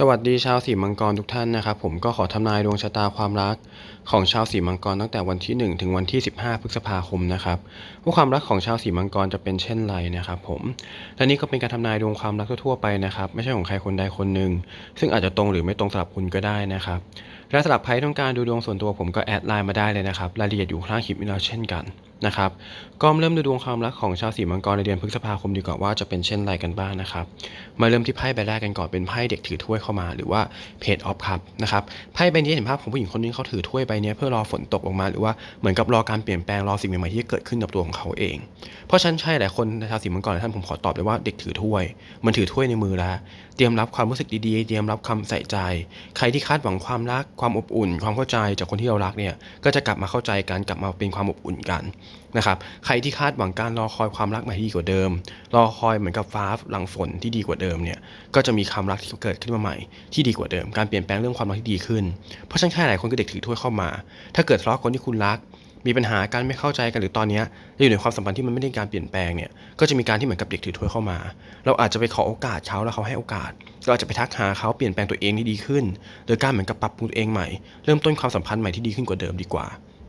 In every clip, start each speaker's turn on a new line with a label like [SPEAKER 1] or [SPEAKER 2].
[SPEAKER 1] สวัสดีชาวสีมังกรทุกท่านนะครับ ผมก็ขอทำนายดวงชะตาความรักของชาวสีมังกรตั้งแต่วันที่ 1 ถึงวันที่ 15 พฤษภาคมนะครับว่าความรักของชาวสีมังกรจะเป็นเช่นไรนะครับ ผมและนี่ก็เป็นการทำนายดวงความรักทั่วไปนะครับไม่ใช่ของใครคนใดคนหนึ่งซึ่งอาจจะตรงหรือไม่ตรงสำหรับคุณก็ได้นะครับและสำหรับใครต้องการดูดวงส่วนตัวผมก็แอดไลน์มาได้เลยนะครับรายละเอียดอยู่ข้งล่างคลิปนี้แล้วเช่นกัน นะครับก็เริ่มดูดวงความรักของชาวสีมังกรในเดือนพฤษภาคมดีกว่าว่าจะเป็นเช่นไรกันบ้างนะครับมาเริ่มที่ไพ่ใบแรกกันก่อนเป็นไพ่เด็กถือถ้วยเข้ามา หรือว่าเพจออฟครับนะครับไพ่ใบนี้เห็นภาพของผู้หญิงคนนึงเขาถือถ้วยใบนี้เพื่อรอฝนตกลงมาหรือว่าเหมือนกับรอการเปลี่ยนแปลงรอสิ่งใหม่ๆที่เกิดขึ้นกับตัวของเขาเอง เพราะฉันใช่หลายคนชาวสีมังกรท่านผมขอตอบเลยว่าเด็กถือถ้วย มันถือถ้วยในมือแล้วเตรียมรับความรู้สึกดีๆ เตรียมรับควาใส่ใจ ใครที่คาดหวังความรักความอบอุ่น ความเข้าใจจากคนที่เรารักเนี่ยก็จะกลับมาเข้าใจกันกลับมาเป็นความอบอุ่นกันนะครับใครที่คาดหวังการรอคอยความรักใหม่ที่ดีกว่าเดิม รอคอยเหมือนกับฟ้าหลังฝนที่ดีกว่าเดิมเนี่ยก็จะมีความรักที่เกิดขึ้นมาใหม่ที่ดีกว่าเดิม การเปลี่ยนแปลงเรื่องความรักที่ดีขึ้น เพราะฉะนั้นใครหลายคนก็เด็กถือถ้วยเข้ามา ถ้าเกิดทะเลาะคนที่คุณรัก มีปัญหาการไม่เข้าใจกันหรือตอนนี้ยอยู่ในความสัมพันธ์ที่มันไม่ได้การเปลี่ยนแปลงเนี่ยก็จะมีการที่เหมือนกับเด็กถือถ้วยเข้ามา เราอาจจะไปขอโอกาสเขาแล้วเขาให้โอกาสเราอาจจะไปทักหาเขาเปลี่ยนแปลงตัวเองที่ดีขึ้น โดยการเหมือนกับปรับปรุงตัวเองใหม่ เริ่มต้นความสัมพันธ์ใหม่ที่ดีขึ้นกว่าเดิมดีกว่า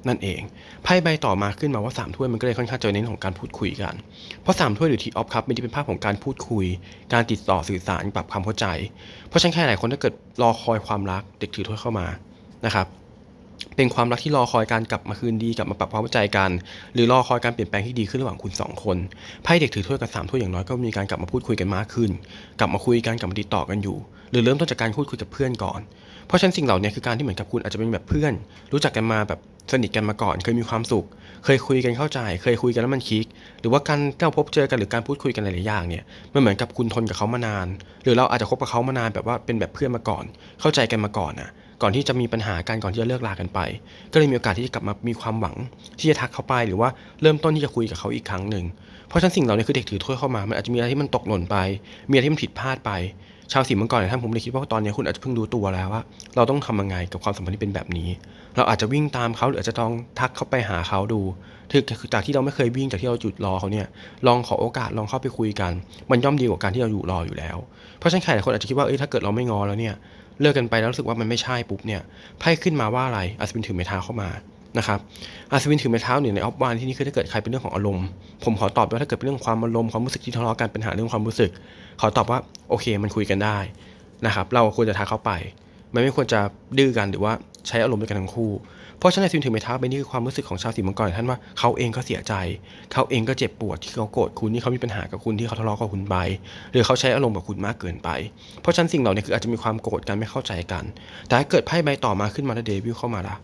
[SPEAKER 1] นั่นเองไพ่ใบต่อมาขึ้นมาว่าสามถ้วยมันก็เลยค่อนข้างจะเน้นของการพูดคุยกัน เพราะสามถ้วยหรือทีออฟคัพมันจะเป็นภาพของการพูดคุย การติดต่อสื่อสารปรับความเข้าใจ เพราะฉะนั้นแค่หลายคนถ้าเกิดรอคอยความรักเด็กถือถ้วยเข้ามานะครับเป็นความรักที่รอคอยการกลับมาคืนดีกลับมาปรับความเข้าใจกัน หรือรอคอยการเปลี่ยนแปลงที่ดีขึ้นระหว่างคุณสองคนไพ่เด็กถือถ้วยกับสามถ้วยอย่างน้อยก็มีการกลับมาพูดคุยกันมากขึ้น กลับมาคุยกันกลับมาติดต่อกันอยู่ หรือเริ่มต้นจากการพูดคุยกับเพื่อนก่อน เพราะฉะนั้นสิ่งเหล่านี้คือการที่เหมือนกับคุณอาจจะเป็นแบบเพื่อน รู้จักกันมาแบบ สนิทกันมาก่อน เคยมีความสุข เคยคุยกันเข้าใจ เคยคุยกันแล้วมันคลิก หรือว่าการที่เราพบเจอกันหรือการพูดคุยกันหลายๆอย่างเนี่ยมันเหมือนกับคุณทนกับเขามานาน หรือเราอาจจะคบกับเขามานานแบบว่าเป็นแบบเพื่อนมาก่อน เข้าใจกันมาก่อนนะก่อนที่จะมีปัญหากันก่อนที่จะเลิกลากันไป ก็เลยมีโอกาสที่จะกลับมามีความหวัง ที่จะทักเขาไปหรือว่าเริ่มต้นที่จะคุยกับเขาอีกครั้งหนึ่งเพราะฉะนั้นสิ่งเหล่านี้คือเด็กถือถ้วยเข้ามา มันอาจจะมีอะไรที่มันตกหล่นไป มีอะไรที่มันผิดพลาดไป ชาวสีมังกรหลายท่านผมเลยคิดว่าตอนนี้คุณอาจจะเพิ่งรู้ตัวแล้วว่า เราต้องทำยังไงกับความสัมพันธ์ที่เป็นแบบนี้ เราอาจจะวิ่งตามเขาหรืออาจจะต้องทักเขาไปหาเขาดูถึงจากที่เราไม่เคยวิ่งจากที่เราจุดรอเขาเนี่ยลองขอโอกาสลองเข้าไปคุยกัน มันย่อมดีกว่าการที่เราอยู่รออยู่แล้ว เพราะฉะนั้นใครหลายคนอาจจะคิดว่าเอ้ยถ้าเกิดเราไม่งอแล้วเนี่ยเลิกกันไปแล้วรู้สึกว่ามันไม่ใช่ปุ๊บเนี่ยไพ่ขึ้นมาว่าอะไรอัศวินถือไม้เท้าเข้ามา นะครับอัศวินถือไม้เท้าเนี่ยในออฟวานที่นี่คือถ้าเกิดใครเป็นเรื่องของอารมณ์ผมขอตอบว่าถ้าเกิดเป็นเรื่องความอารมณ์ความรู้สึกที่ทะเลาะกันปัญหาเรื่องความรู้สึก ขอตอบว่าโอเคมันคุยกันได้นะครับเราควรจะทักเข้าไป มันไม่ควรจะดื้อกันหรือว่าใช้อารมณ์ด้วยกันทั้งคู่เพราะฉะนั้นซิมถือไม้เท้าใบนี้คือความรู้สึกของชาวสีมังกรท่านว่าเขาเองก็เสียใจ เขาเองก็เจ็บปวดที่เขาโกรธคุณที่เขามีปัญหากับคุณที่เขาทะเลาะกับคุณไปหรือเขาใช้อารมณ์กับคุณมากเกินไป เพราะฉะนั้นสิ่งเหล่านี้คืออาจจะมีความโกรธกันไม่เข้าใจกัน แต่ถ้าเกิดไพ่ใบต่อมาขึ้นมาแล้วเดวิลเข้ามาละ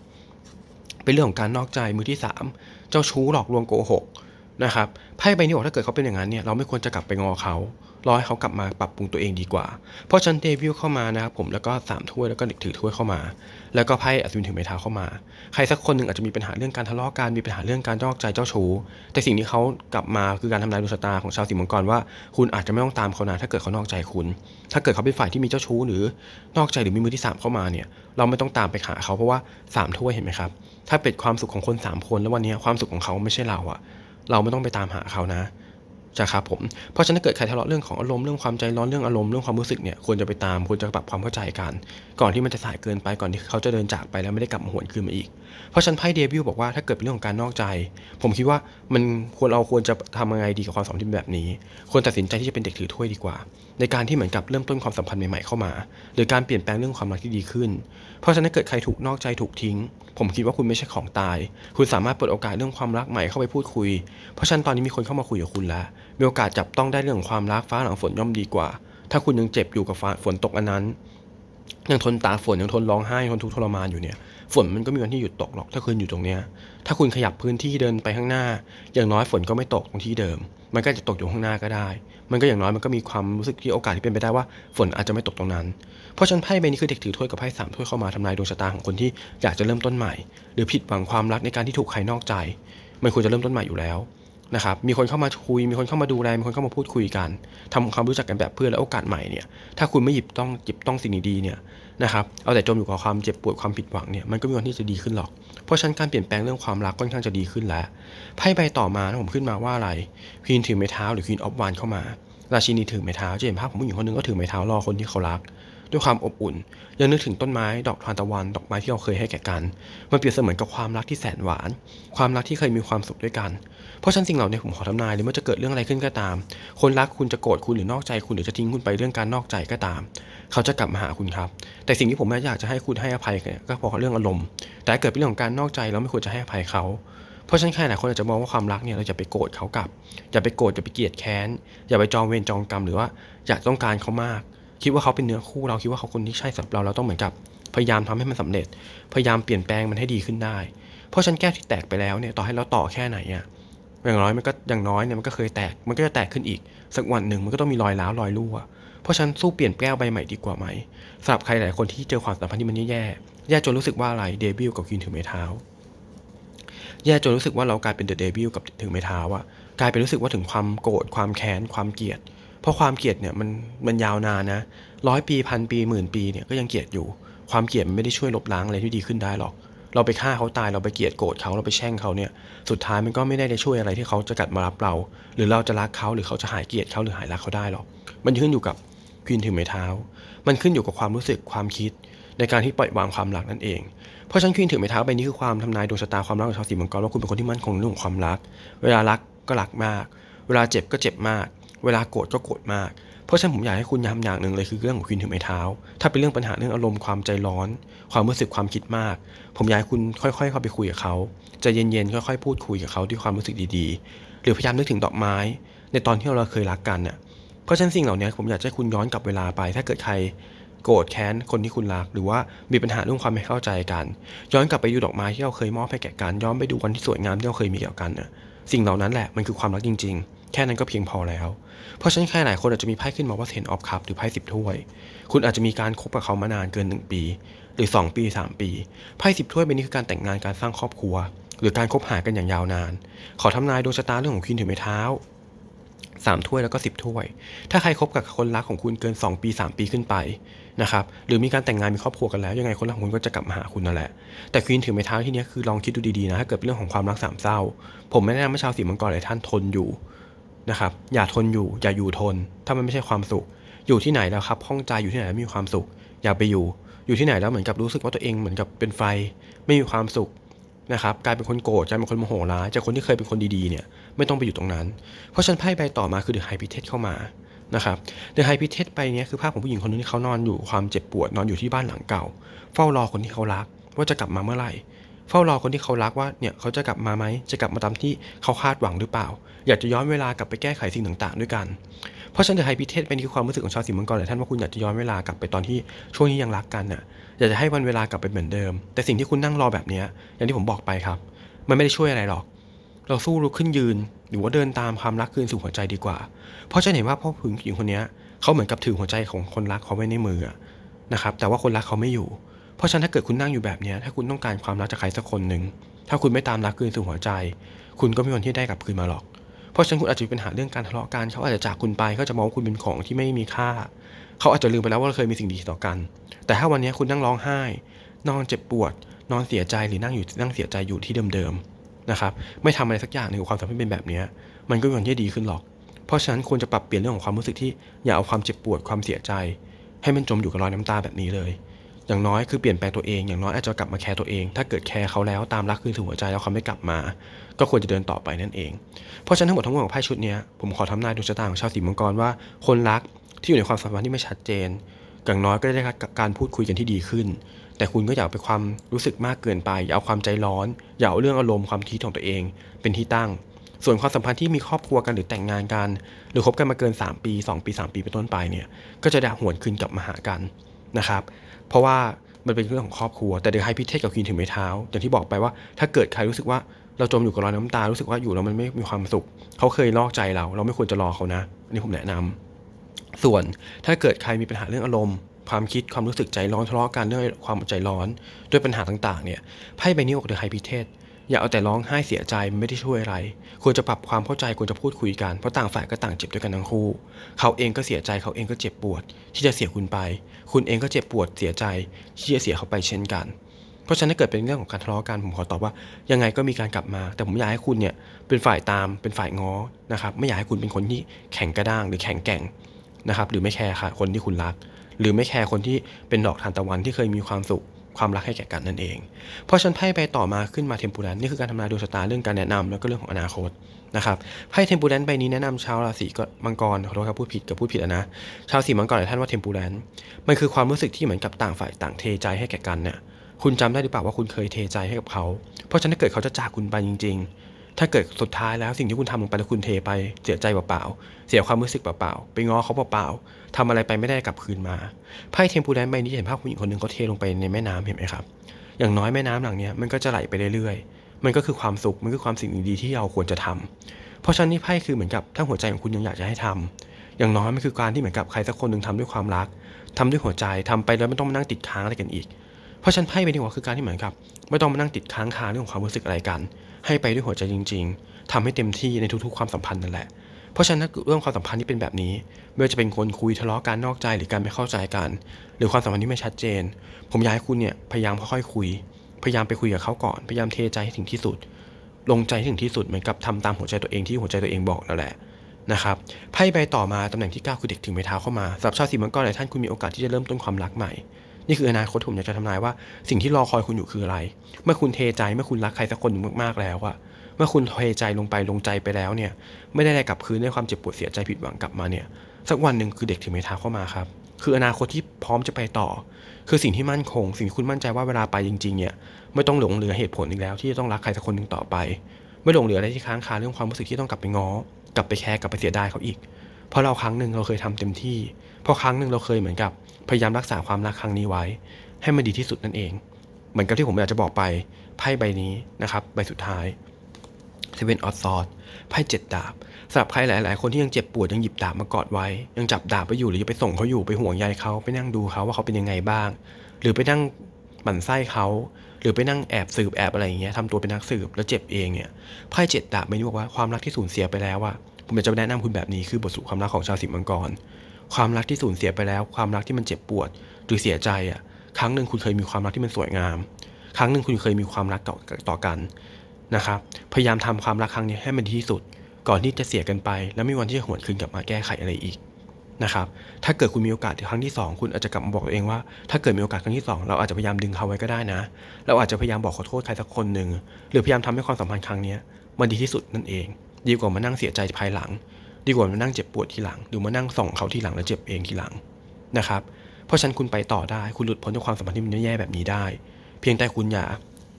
[SPEAKER 1] เป็นเรื่องของการนอกใจมือที่สามเจ้าชู้หลอกลวงโกหกนะครับไพ่ใบนี้บอกถ้าเกิดเขาเป็นอย่างนั้นเนี่ยเราไม่ควรจะกลับไปงอเขารอให้เขากลับมาปรับปรุงตัวเองดีกว่า เพราะฉะนันเดวิลเข้ามานะครับผมแล้วก็สามถ้วยแล้วก็ถือถ้วยเข้ามา แล้วก็ไพ่อัศวินถือไม้เท้าเข้ามา ใครสักคนหนึ่งอาจจะมีปัญหาเรื่องการทะเลาะกันมีปัญหาเรื่องการนอกใจเจ้าชู้แต่สิ่งที่เขากลับมาคือการทำลายดวงชะตาของชาวสีมังกรว่าคุณอาจจะไม่ต้องตามเขานะถ้าเกิดเขานอกใจคุณ ถ้าเกิดเขาเป็นฝ่ายที่มีเจ้าชู้หรือนอกใจหรือมีมือที่สามเข้ามาเนี่ยเราไม่ต้องตามไปหาเขาเพราะว่าสามถ้วยเห็นไหมครับ ถ้าเป็นความสุขของคนสามคนแล้ววันนี้ความสุขของเขาไม่ใช่เราอะเราไม่ต้องไปตามหาเขานะจะครับผมเพราะฉะนั้นเกิดใครทะเลาะเรื่องของอารมณ์เรื่องความใจร้อนเรื่องอารมณ์เรื่องความรู้สึกเนี่ยควรจะไปตามควรจะปรับความเข้าใจกัน ก่อนที่มันจะสายเกินไปก่อนที่เขาจะเดินจากไปแล้วไม่ได้กลับมาหวนคืนมาอีก เพราะฉันไพ่เดวิลบอกว่าถ้าเกิดเป็นเรื่องของการนอกใจ ผมคิดว่ามันควรเราควรจะทำยังไงดีกับความสัมพันธ์แบบนี้ ควรตัดสินใจที่จะเป็นเด็กถือถ้วยดีกว่า ในการที่เหมือนกับเริ่มต้นความสัมพันธ์ใหม่ๆเข้ามา หรือการเปลี่ยนแปลงเรื่องความรักที่ดีขึ้น เพราะฉะนั้นเกิดใครถูกนอกใจถูกทิ้ง ผมคิดว่าคุณไม่ใช่ของตาย คุณสามารถเปิดโอกาสเรื่องความรักใหม่เข้าไปพูดคุย เพราะฉะนั้นตอนนี้มีคนเข้ามาคุยกับคุณแล้ว มีโอกาสจับต้องได้เรื่องของความรักฟ้าหลังฝนย่อมดีกว่า ถ้าคุณยังเจ็บอยู่กับฟ้าฝนตกอันนั้น ยังทนตาฝนยังทนร้องไห้ทนทุกข์ทรมานอยู่เนี่ย ฝนมันก็มีวันที่หยุดตกหรอก ถ้าคุณอยู่ตรงเนี้ย ถ้าคุณขยับพื้นที่เดินไปข้างหน้า อย่างน้อยฝนก็ไม่ตกตรงที่เดิม มันก็จะตกอยู่ข้างหน้าก็ได้ มันก็อย่างน้อยมันก็มีความรู้สึกที่โอกาสที่เป็นไปได้ว่า ฝนอาจจะไม่ตกตรงนั้น เพราะฉันไพ่ใบนี้คือเด็กถือถ้วยกับไพ่สามถ้วยเข้ามาทำลายดวงชะตาของคนที่อยากจะเริ่มต้นใหม่ หรือผิดหวังความรักในการที่ถูกใครนอกใจ มันควรจะเริ่มต้นใหม่อยู่แล้ว นะครับมีคนเข้ามาคุย มีคนเข้ามาดูแลมีคนเข้ามาพูดคุยกันทำความรู้จักกันแบบเพื่อนและโอกาสใหม่เนี่ยถ้าคุณไม่หยิบต้องหยิบต้องสิ่งดีๆเนี่ยนะครับเอาแต่จมอยู่กับความเจ็บปวดความผิดหวังเนี่ยมันก็มีวันที่จะดีขึ้นหรอก เพราะฉะนั้นการเปลี่ยนแปลงเรื่องความรักค่อนข้างจะดีขึ้นแล้วไพ่ใบต่อมาผมขึ้นมาว่าอะไรควีนถือไม้เท้าหรือควีนออฟวานเข้ามา ราชินีถือไม้เท้าจะเห็นภาพของผู้หญิงคนหนึงก็ถือไม้เท้ารอคนที่เขารักด้วยความอบอุ่นยังนึกถึงต้นไม้ดอกทานตะวัน ดอกไม้ที่เราเคยให้แก่กัน มันเปรียบเสมือนกับความรักที่แสนหวาน ความรักที่เคยมีความสุขด้วยกัน เพราะฉะนั้นสิ่งเหล่านี้ผมขอทำนายเลยว่าจะเกิดเรื่องอะไรขึ้นก็ตาม คนรักคุณจะโกรธคุณหรือนอกใจคุณหรือจะทิ้งคุณไปเรื่องการนอกใจก็ตาม เขาจะกลับมาหาคุณครับ แต่สิ่งที่ผมอยากจะให้คุณให้อภัยก็เพราะเรื่องอารมณ์ แต่เกิดเป็นเรื่องของการนอกใจเราไม่ควรจะให้อภัยเขาเพราะฉะนั้นใครหลายคนอาจจะมองว่าความรักเนี่ยเราจะไปโกรธเขากลับ อย่าไปโกรธอย่าไปเกลียดแค้นอย่าไปจองเวรจองกรรมหรือว่าอยากต้องการเขามาก คิดว่าเขาเป็นเนื้อคู่เราคิดว่าเขาคนที่ใช่สำหรับเราเราต้องเหมือนกับพยายามทำให้มันสำเร็จ พยายามเปลี่ยนแปลงมันให้ดีขึ้นได้ เพราะฉันแก้วที่แตกไปแล้วเนี่ยต่อให้เราต่อแค่ไหนอะ อย่างน้อยมันก็อย่างน้อยเนี่ยมันก็เคยแตก มันก็จะแตกขึ้นอีก สักวันหนึ่งมันก็ต้องมีรอยร้าวรอยรั่ว เพราะฉันสู้เปลี่ยนแก้วใบใหม่ดีกว่าไหมสำหรับใครหลายคนที่เจอความสัมพันธ์ที่มันแย่แย่จนรู้สึกว่าอะไรเดบิวกับควีนถือไม้เท้า แย่จนรู้สึกว่าเรากลายเป็นเดอะเดบิวกับถึงไม้เท้าอะกลายเป็นรู้สึกว่าถึงความโกรธความแค้นความเกลียด เพราะความเกลียดเนี่ยมันมันยาวนานนะร้อยปีพันปีหมื่นปีเนี่ยก็ยังเกลียดอยู่ ความเกลียดมันไม่ได้ช่วยลบล้างอะไรที่ดีขึ้นได้หรอก เราไปฆ่าเขาตายเราไปเกลียดโกรธเขาเราไปแช่งเขาเนี่ย สุดท้ายมันก็ไม่ได้ได้ช่วยอะไรที่เขาจะกลับมารับเรา หรือเราจะรักเขาหรือเขาจะหายเกลียดเขาหรือหายรักเขาได้หรอก มันขึ้นอยู่กับควีนถือไม้เท้า มันขึ้นอยู่กับความรู้สึกความคิด ในการที่ปล่อยวางความรักนั่นเอง เพราะฉันควีนถือไม้เท้าใบนี้คือความทำนายดวงชะตาความรักของชาวสีมังกรว่าคุณเป็นคนที่มั่นคงเรื่องของความรัก เวลารักก็รักมาก เวลาเจ็บก็เจ็บมาก เวลาโกรธก็โกรธมาก เพราะฉะนั้นผมอยากให้คุณย้ำอย่างหนึ่งเลยคือเรื่องของควีนถือไม้เท้า ถ้าเป็นเรื่องปัญหาเรื่องอารมณ์ความใจร้อน ความรู้สึกความคิดมาก ผมอยากให้คุณค่อยๆ เข้าไปคุยกับเขาใจเย็นๆค่อยๆ พูดคุยกับเขาด้วยความรู้สึกดีๆ หรือพยายามนึกถึงดอกไม้ ในตอนที่เราเคยรักกันเนี่ยเพราะฉะนั้นสิ่งเหล่านี้ผมอยากให้คุณย้อนกลับเวลาไป ถ้าเกิดใครโกรธแค้นคนที่คุณรัก หรือว่ามีปัญหาเรื่องความไม่เข้าใจกัน ย้อนกลับไปดูดอกไม้ที่เราเคยมอบให้แก่กันย้อนไปดูวันที่สวยงามที่เราเคยมีกับกันน่ะสิ่งเหล่านั้นแหละมันคือความรักจริง ๆ แค่นั้นก็เพียงพอแล้ว เพราะฉะนั้นใครหลายคนอาจจะมีไพ่ขึ้นมาว่า Ten of Cups หรือไพ่สิบถ้วย คุณอาจจะมีการคบกับเขามานานเกิน 1 ปี หรือ 2 ปี 3 ปีไพ่สิบถ้วยเป็นนี้คือการแต่งงานการสร้างครอบครัว หรือการคบหากันอย่างยาวนาน ขอทำนายดวงชะตาเรื่องของควีนถือไม้เท้าสามถ้วยแล้วก็สิบถ้วย ถ้าใครคบกับคนรักของคุณเกิน 2 ปี 3 ปีขึ้นไปนะครับหรือมีการแต่งงานมีครอบครัวกันแล้วยังไงคนรักของคุณก็จะกลับมาหาคุณนั่นแหละ แต่ควีนถือไม้เท้าที่นี้คือลองคิดดูดีๆนะถ้าเกิดเป็นเรื่องของความรักสามเศร้า ผมไม่แนะนำให้ชาวสีมังกรหลายท่านทนอยู่ นะครับ อย่าทนอยู่ อย่าอยู่ทน ถ้ามันไม่ใช่ความสุข อยู่ที่ไหนแล้วครับห้องใจอยู่ที่ไหนแล้วมีความสุข อย่าไปอยู่ อยู่ที่ไหนแล้วเหมือนกับรู้สึกว่าตัวเองเหมือนกับเป็นไฟ ไม่มีความสุขนะครับกลายเป็นคนโกรธกลายเป็นคนโมโหร้ายจากคนที่เคยเป็นคนดีๆเนี่ยไม่ต้องไปอยู่ตรงนั้น เพราะฉันไพ่ใบต่อมาคือเดอะไฮพิเทสเข้ามานะครับเดอะไฮพิเทสไปเนี้ยคือภาพของผู้หญิงคนนึงที่เขานอนอยู่ความเจ็บปวดนอนอยู่ที่บ้านหลังเก่า เฝ้ารอคนที่เขารัก ว่าจะกลับมาเมื่อไหร่ เฝ้ารอคนที่เขารักว่าเนี่ยเขาจะกลับมาไหมจะกลับมาตามที่เขาคาดหวังหรือเปล่า อยากจะย้อนเวลากลับไปแก้ไขสิ่งต่างๆ ด้วยกัน เพราะฉะนันเดอะไฮพิเทสเป็นคือความรู้สึกของชาวสีมังกรหลายท่านว่าคุณอยากจะย้อนเวลากลับไปตอนที่ช่วงที่ยังรักกันน่ะอยากจะให้วันเวลากลับไปเหมือนเดิม แต่สิ่งที่คุณนั่งรอแบบนี้อย่างที่ผมบอกไปครับ มันไม่ได้ช่วยอะไรหรอก เราสู้ลุกขึ้นยืน หรือว่าเดินตามความรักคืนสู่หัวใจดีกว่า เพราะจะเห็นว่าพ่อผู้หญิงคนนี้เขาเหมือนกับถือหัวใจของคนรักเขาไว้ในมือนะครับแต่ว่าคนรักเขาไม่อยู่ ราะฉะนั้นถ้าเกิดคุณนั่งอยู่แบบนี้ถ้าคุณต้องการความรักจากใครสักคนหนึ่งถ้าคุณไม่ตามรักคืนสู่หัวใจ คุณก็ไม่มีวันที่ได้กลับคืนมาหรอก เพราะฉะนั้นคุณอาจจะมีปัญหาเรื่องการทะเลาะกันเขาอาจจะจากคุณไปเขาจะมองคุณเป็นของที่ไม่มีค่า เขาอาจจะลืมไปแล้วว่าเราเคยมีสิ่งดีต่อกัน แต่ถ้าวันนี้คุณนั่งร้องไห้ นอนเจ็บปวด นอนเสียใจหรือนั่งอยู่นั่งเสียใจอยู่ที่เดิมๆนะครับไม่ทำอะไรสักอย่างหนึ่งความสัมพันธ์เป็นแบบนี้มันก็ไม่คนที่ดีขึ้นหรอก เพราะฉะนั้นควรจะปรับเปลี่ยนเรื่องของความรู้สึกที่อย่าเอาความเจ็บปวดความเสียใจ ให้มันจมอยู่กับรอยน้ำตาแบบนี้เลย อย่างน้อยคือเปลี่ยนแปลงตัวเองอย่างน้อยอาจจะกลับมาแคร์ตัวเอง ถ้าเกิดแคร์เขาแล้วตามรักคืนสู่หัวใจแล้วเขาไม่กลับมา ก็ควรจะเดินต่อไปนั่นเอง เพราะฉะนั้นทั้งหมดทั้งมวลของไพ่ชุดนี้ผมขอทำนายดวงชะตาของชาวสีมังกรว่า คนรักที่อยู่ในความสัมพันธ์ที่ไม่ชัดเจนอย่างน้อยก็ได้รับการพูดคุยกันที่ดีขึ้น แต่คุณก็อย่าเอาไปความรู้สึกมากเกินไป อย่าเอาความใจร้อน อย่าเอาเรื่องอารมณ์ความคิดของตัวเอง เป็นที่ตั้ง ส่วนความสัมพันธ์ที่มีครอบครัวกันหรือแต่งงานกัน หรือคบกันมาเกิน 3 ปี 2 ปี 3 ปีเป็นต้นไปเนี่ย ก็จะได้หวนคืนกลับมาหากันนะครับ เพราะว่ามันเป็นเรื่องของครอบครัว แต่เดี๋ยวให้พิเทศกับควีนถึงไม้เท้า อย่างที่บอกไปว่าถ้าเกิดใครรู้สึกว่าเราจมอยู่กับรอยน้ำตา รู้สึกว่าอยู่แล้วมันไม่มีความสุข เขาเคยนอกใจเรา เราไม่ควรจะรอเขานะ อันนี้ผมแนะนำส่วนถ้าเกิดใครมีปัญหาเรื่องอารมณ์ ความคิด ความรู้สึกใจร้อนทะเลาะกันเรื่องความใจร้อนด้วยปัญหาต่างๆ เนี่ย ไพ่ใบนี้ออกเดอะไฮพิเทศอย่าเอาแต่ร้องไห้เสียใจไม่ได้ช่วยอะไร ควรจะปรับความเข้าใจควรจะพูดคุยกัน เพราะต่างฝ่ายก็ต่างเจ็บด้วยกันทั้งคู่ เขาเองก็เสียใจเขาเองก็เจ็บปวด ที่จะเสียคุณไป คุณเองก็เจ็บปวดเสียใจที่จะเสียเขาไปเช่นกัน เพราะฉะนั้นถ้าเกิดเป็นเรื่องของการทะเลาะกันผมขอตอบว่ายังไงก็มีการกลับมา แต่ผมอยากให้คุณเนี่ยเป็นฝ่ายตามเป็นฝ่ายง้อนะครับไม่อยากให้คุณเป็นคนที่แข็งกระด้าง หรือแข็งแกร่งนะครับหรือไม่แคร์ค่ะคนที่คุณรัก หรือไม่แคร์คนที่เป็นดอกทานตะวันที่เคยมีความสุขความรักให้แก่กันนั่นเอง เพราะฉะนันไพ่ใบต่อมาขึ้นมาเทมปูแลนนี่คือการทำนายดวงชะตาเรื่องการแนะนำแล้วก็เรื่องของอนาคต นะครับไพ่เทมปูแลนใบนี้แนะนำชาวราศีมังกรขอโทษครับพูดผิดกับพูดผิดนะชาวสีมังกรหลายท่านว่าเทมปูแลนมันคือความรู้สึกที่เหมือนกับต่างฝ่ายต่างเทใจให้แก่กันเนี่ยคุณจำได้หรือเปล่าว่าคุณเคยเทใจให้กับเขา เพราะฉะนั้นถ้าเกิดเขาจะจากคุณไปจริง ๆ ถ้าเกิดสุดท้ายแล้วสิ่งที่คุณทำลงไปแล้วคุณเทไปเสียใจเปล่าๆเสียความรู้สึกเปล่าๆไปง้อเขาเปล่าๆทำอะไรไปไม่ได้กลับคืนมาไพ่เทมปูแลนใบนี้เห็นภาพผู้หญิงคนหนึ่งเขาเทลงไปในแม่น้ำเห็นไหมครับอย่างน้อยแม่น้ำหลังนี้มันก็จะไหลไปเรื่อยๆ มันก็คือความสุขมันคือความสิ่งดีๆที่เราควรจะทำเพราะฉะนั้นนี่ไพ่คือเหมือนกับถ้าหัวใจของคุณยังอยากจะให้ทำอย่างน้อยมันคือการที่เหมือนกับใครสักคนหนึ่งทำด้วยความรักทำด้วยหัวใจทำไปแล้วไม่ต้องมานั่งติดค้างอะไรกันอีก เพราะฉะนั้นไพ่เป็นที่ว่าคือการที่เหมือนกับ ไม่ต้องมานั่งติดค้างคาเรื่องของความรู้สึกอะไรกัน ให้ไปด้วยหัวใจจริง ๆทำให้เต็มที่ในทุกๆความสัมพันธ์นั่นแหละเพราะฉะนั้นถ้าเรื่องความสัมพันธ์ที่เป็นแบบนี้ไม่ว่าจะเป็นคนคุยทะเลาะกันนอกใจหรือการไม่เข้าใจกัน หรือความสัมพันธ์ที่ไม่ชัดเจน ผมอยากให้คุณเนี่ยพยายามค่อยๆคุย พยายามไปคุยกับเขาก่อน พยายามเทใจให้ถึงที่สุด ลงใจให้ถึงที่สุดเหมือนกับทำตามหัวใจตัวเองที่หัวใจตัวเองบอกนั่นแหละนะครับไพ่ใบต่อมาตำแหน่งที่ 9 คือเด็กถึงไม้เท้าเข้ามาสำหรับชาวสีมังกรหลายท่านคุณมีโอกาสที่จะเริ่มต้นความรักใหม่ นี่คืออนาคตผมอยากจะทำนายว่าสิ่งที่รอคอยคุณอยู่คืออะไร เมื่อคุณเทใจเมื่อคุณรักใครสักคนหนึ่งมากๆแล้วอะเมื่อคุณเทใจลงไปลงใจไปแล้วเนี่ย ไม่ได้อะไรกลับคืนได้ความเจ็บปวดเสียใจผิดหวังกลับมาเนี่ย สักวันหนึ่งคือเด็กถึงไม้เท้าเข้ามาครับ คืออนาคตที่พร้อมจะไปต่อ คือสิ่งที่มั่นคง สิ่งที่คุณมั่นใจว่าเวลาไปจริงๆเนี่ยไม่ต้องหลงเหลือเหตุผลอีกแล้ว ที่จะต้องรักใครสักคนหนึ่งต่อไป ไม่หลงเหลืออะไรที่ค้างคาเรื่องความรู้สึกที่ต้องกลับไปง้อกลับไปแคร์กลับไปเสียดายเขาอีก เพราะเราครั้งหนึ่งเราเคยทำเต็มที่ เพราะครั้งหนึ่งเราเคยเหมือนกับพยายามรักษาความรักครั้งนี้ไว้ ให้มันดีที่สุดนั่นเอง เหมือนกับที่ผมอยากจะบอกไปไพ่ใบนี้นะครับใบสุดท้ายเซเว่นออสซอดไพ่เจ็ดดาบ สำหรับใครหลาย ๆ คนที่ยังเจ็บปวดยังหยิบดาบมากอดไว้ ยังจับดาบไปอยู่หรือจะไปส่งเขาอยู่ไปห่วงใยเขาไปนั่งดูเขาว่าเขาเป็นยังไงบ้าง หรือไปนั่งหมั่นไส้เขา หรือไปนั่งแอบสืบแอบอะไรอย่างเงี้ยทำตัวเป็นนักสืบแล้วเจ็บเองเนี่ยไพ่เจ็ดดาบไม่ได้บอกว่าความรักที่สูญเสียไปแล้วอะผมอยากจะแนะนำคุณแบบนี้คือบทสรุปความรักของชาวสิงห์มังกร ความรักที่สูญเสียไปแล้ว ความรักที่มันเจ็บปวดหรือเสียใจอะครั้งหนึ่งคุณเคยมีความรักที่มันสวยงาม ครั้งหนึ่งคุณเคยมีความรักต่อต่อกันนะครับพยายามทำความรักครั้งนี้ให้มันดีที่สุด ก่อนที่จะเสียกันไป แล้วไม่มีวันที่จะหวนคืนกลับมาแก้ไขอะไรอีกนะครับ ถ้าเกิดคุณมีโอกาสครั้งที่ 2 คุณอาจจะกลับมาบอกตัวเองว่า ถ้าเกิดมีโอกาสครั้งที่ 2 เราอาจจะพยายามดึงเขาไว้ก็ได้นะ เราอาจจะพยายามบอกขอโทษใครสักคนหนึ่งหรือพยายามทำให้ความสัมพันธ์ครั้งนี้มันดีที่สุดนั่นเอง ดีกว่ามานั่งเสียใจภายหลัง ดีกว่ามานั่งเจ็บปวดทีหลัง หรือมานั่งส่องเขาทีหลังแล้วเจ็บเองทีหลังนะครับ เพราะฉะนั้นคุณไปต่อได้ คุณหลุดพ้นจากความสัมพันธ์ที่มันแย่แบบนี้ได้ เพียงแต่คุณอย่า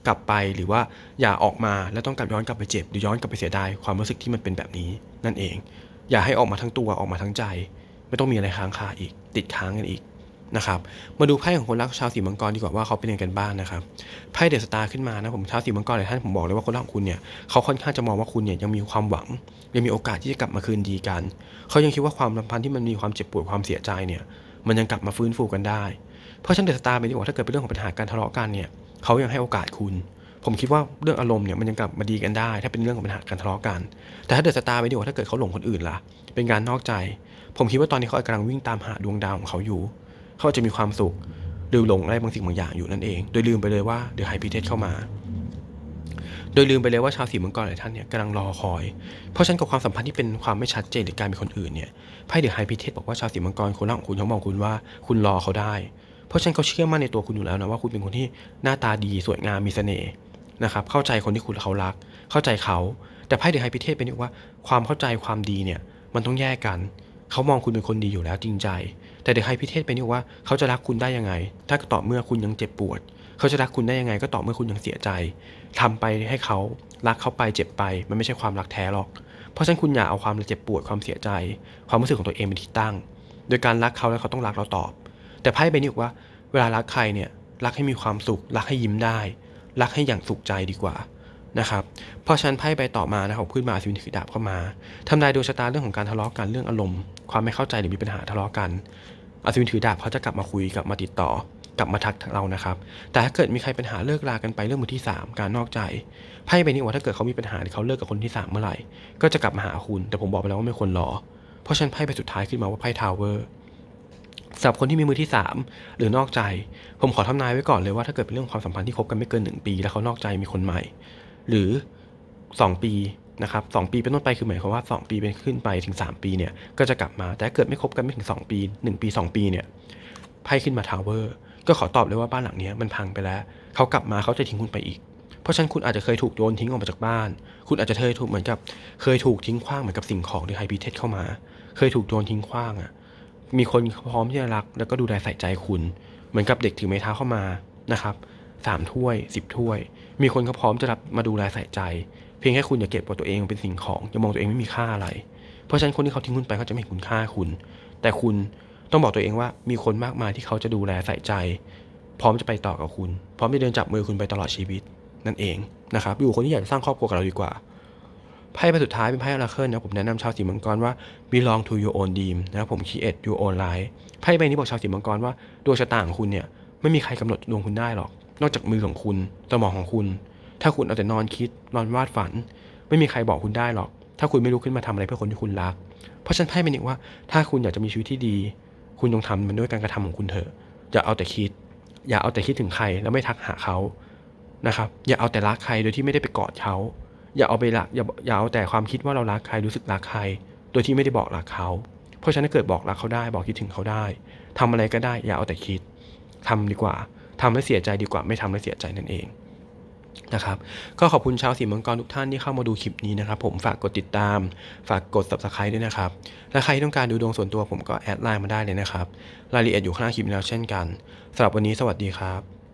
[SPEAKER 1] กลับไปหรือว่าอย่าออกมาแล้วต้องกลับย้อนกลับไปเจ็บหรือย้อนกลับไปเสียดายความรู้สึกที่มันเป็นแบบนี้ นั่นเอง อย่าให้ออกมาทั้งตัวออกมาทั้งใจ ไม่ต้องมีอะไรค้างคาอีก ติดค้างกันอีกนะครับมาดูไพ่ของคนรักชาวสีมังกรดีกว่าว่าเขาเป็นยังไงกันบ้างนะครับไพ่เดอะสตาร์ขึ้นมานะผมชาวสีมังกรหลายท่านผมบอกเลยว่าคนรักของคุณเนี่ยเขาค่อนข้างจะมองว่าคุณเนี่ยยังมีความหวัง ยังมีโอกาสที่จะกลับมาคืนดีกัน เขายังคิดว่าความสัมพันธ์ที่มันมีความเจ็บปวดความเสียใจเนี่ยมันยังกลับมาฟื้นฟูกันได้ เพราะฉะนั้นเดอะสตาร์เป็นที่บอกถ้าเกิดเป็นเรื่องของปัญหาการทะเลาะกันเนี่ย เขายังให้โอกาสคุณ ผมคิดว่าเรื่องอารมณ์เนี่ยมันยังกลับมาดีกันได้ ถ้าเป็นเรื่องของปัญหาการทะเลาะกัน แต่ถ้าเดอะสตาร์ไปดีกว่าถ้าเกิดเขาหลงคนอื่นล่ะ เป็นการนอกใจ ผมคิดว่าตอนนี้เขากำลังวิ่งตามหาดวงดาวของเขาอยู่ เขาจะมีความสุขหรือหลงอะไรบางสิ่งบางอย่างอยู่นั่นเอง โดยลืมไปเลยว่าเดี๋ยวไฮพีเทสเข้ามา โดยลืมไปเลยว่าชาวสีมังกรหลายท่านเนี่ยกำลังรอคอย เพราะฉะนั้นกับความสัมพันธ์ที่เป็นความไม่ชัดเจนหรือการเป็นคนอื่นเนี่ยไพ่เดอะไฮพีเทสบอกว่าชาวสีมังกรคนรักของคุณเขามองคุณว่า คุณรอเขาได้ ราะฉะนั้นเขาเชื่อมั่นในตัวคุณอยู่แล้วนะว่าคุณเป็นคนที่หน้าตาดีสวยงามมีเสน่ห์นะครับเข้าใจคนที่คุณเขารัก เข้าใจเขา แต่ไพ่เดอะไฮพิเทศเป็นว่าความเข้าใจความดีเนี่ยมันต้องแยกกัน เขามองคุณเป็นคนดีอยู่แล้วจริงใจ แต่เดอะไฮพิเทศเป็นว่าเขาจะรักคุณได้ยังไง ถ้าต่อเมื่อคุณยังเจ็บปวด เขาจะรักคุณได้ยังไง ก็ต่อเมื่อคุณยังเสียใจทำไปให้เขารักเขาไปเจ็บไป มันไม่ใช่ความรักแท้หรอก เพราะฉะนั้นคุณอย่าเอาความเจ็บปวดความเสียใจ ความรู้สึกของตัวเองเป็นที่ตั้ง โดยการรักเขาแล้วเขาต้องรักเราตอบ แต่ไพ่ใบนี้บอกว่า เวลารักใครเนี่ยรักให้มีความสุข รักให้ยิ้มได้ รักให้อย่างสุขใจดีกว่านะครับเพราะฉะนั้นไพ่ใบต่อมานะครับขึ้นมาสิวินถือดาบเข้ามาทำนายดวงชะตาเรื่องของการทะเลาะกันเรื่องอารมณ์ ความไม่เข้าใจหรือมีปัญหาทะเลาะกันอาศิวินถือดาบเขาจะกลับมาคุยกลับมาติดต่อกลับมาทักเรานะครับ แต่ถ้าเกิดมีใครปัญหาเลิกรากันไปเรื่องมือที่ 3 การนอกใจ ไพ่ใบนี้ว่าถ้าเกิดเขามีปัญหาหรือเขาเลิกกับคนที่ 3 เมื่อไหร่ ก็จะกลับมาหาคุณ แต่ผมบอกไปแล้วว่าไม่ควรรอ เพราะฉะนั้นไพ่ใบสุดท้ายขึ้นมาว่าไพ่ทาวเวอร์ สำหรับคนที่มีมือที่ 3 หรือนอกใจ ผมขอทำนายไว้ก่อนเลยว่าถ้าเกิดเป็นเรื่องความสัมพันธ์ที่คบกันไม่เกิน 1 ปี แล้วเขานอกใจมีคนใหม่ หรือ 2 ปีนะครับสปีเป็นต้นไปคือหมายความว่า 2 ปีเป็นขึ้นไปถึง 3 ปีเนี่ยก็จะกลับมาแต่เกิดไม่คบกันไม่ถึง 2 ปี 1 ปี 2 ปีเนี่ยไพ่ขึ้นมาทาวเวอร์ก็ขอตอบเลยว่าบ้านหลังนี้มันพังไปแล้ว เขากลับมาเขาจะทิ้งคุณไปอีก เพราะฉะนั้นคุณอาจจะเคยถูกโยนทิ้งออกมาจากบ้าน คุณอาจจะเคยถูกเหมือนกับ เคยถูกทิ้งขว้างเหมือนกับสิ่งของหรือไฮพีเทสเข้ามา เคยถูกโยนทิ้งขว้างอะ มีคนพร้อมที่จะรัก แล้วก็ดูแลใส่ใจคุณ เหมือนกับเด็กถือไม้เท้าเข้ามานะครับสามถ้วยสิบถ้วย มีคนเขาพร้อมจะรับมาดูแลใส่ใจ เพียงแค่คุณอย่าเก็บตัวเองเป็นสิ่งของอย่ามองตัวเองไม่มีค่าอะไร เพราะฉะนั้นคนที่เขาทิ้งคุณไปเขาจะไม่เห็นคุณค่าคุณ แต่คุณต้องบอกตัวเองว่ามีคนมากมายที่เขาจะดูแลใส่ใจ พร้อมจะไปต่อกับคุณ พร้อมจะเดินจับมือคุณไปตลอดชีวิตนั่นเองนะครับอยู่คนที่อยากจะสร้างครอบครัวกับเราดีกว่า ไพ่ใบสุดท้ายเป็นไพ่อราเคิลนะผมแนะนำชาวสีมังกรว่า belong to your own dream นะครับผม create your own life ไพ่ใบนี้บอกชาวสีมังกรว่าดวงชะตาของคุณเนี่ยไม่มีใครกำหนดดวงคุณได้หรอก นอกจากมือของคุณสมองของคุณ ถ้าคุณเอาแต่นอนคิดนอนวาดฝัน ไม่มีใครบอกคุณได้หรอก ถ้าคุณไม่ลุกขึ้นมาทำอะไรเพื่อคนที่คุณรัก เพราะฉันไพ่เป็นอีกว่า ถ้าคุณอยากจะมีชีวิตที่ดี คุณต้องทำมันด้วยการกระทำของคุณเถอะอย่าเอาแต่คิด อย่าเอาแต่คิดถึงใครแล้วไม่ทักหาเขานะครับอย่าเอาแต่รักใครโดยที่ไม่ได้ไปกอดเขา อย่าเอาไปรักอย่าอย่าเอาแต่ความคิดว่าเรารักใครรู้สึกรักใคร โดยที่ไม่ได้บอกรักเขา เพราะฉะนั้นเกิดบอกรักเขาได้ บอกคิดถึงเขาได้ทำอะไรก็ได้ อย่าเอาแต่คิดทำดีกว่าทำแล้วเสียใจดีกว่า ไม่ทำแล้วเสียใจนั่นเองนะครับก็ขอบคุณชาวสีมังกรทุกท่านที่เข้ามาดูคลิปนี้นะครับ ผมฝากกดติดตาม ฝากกด subscribe ด้วยนะครับ และใครที่ต้องการดูดวงส่วนตัวผมก็แอดไลน์มาได้เลยนะครับ รายละเอียดอยู่ข้างล่างคลิปแล้วเช่นกันสำหรับวันนี้สวัสดีครับ